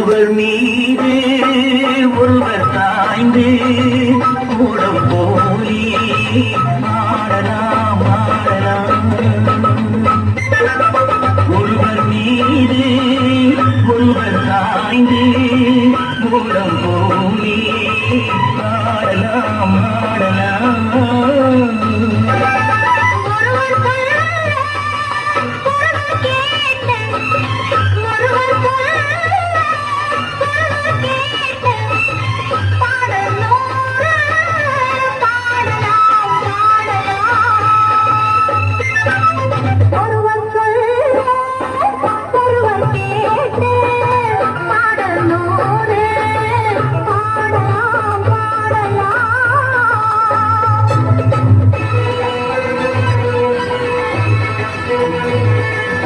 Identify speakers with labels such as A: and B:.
A: ஒருவர் மீது ஒருவர் தாய்ந்து மூடம் போலி ஆடலாம் ஆடலாம் ஒருவர் மீது ஒருவர் தாய்ந்து மூடம் போலி ஆடலாம்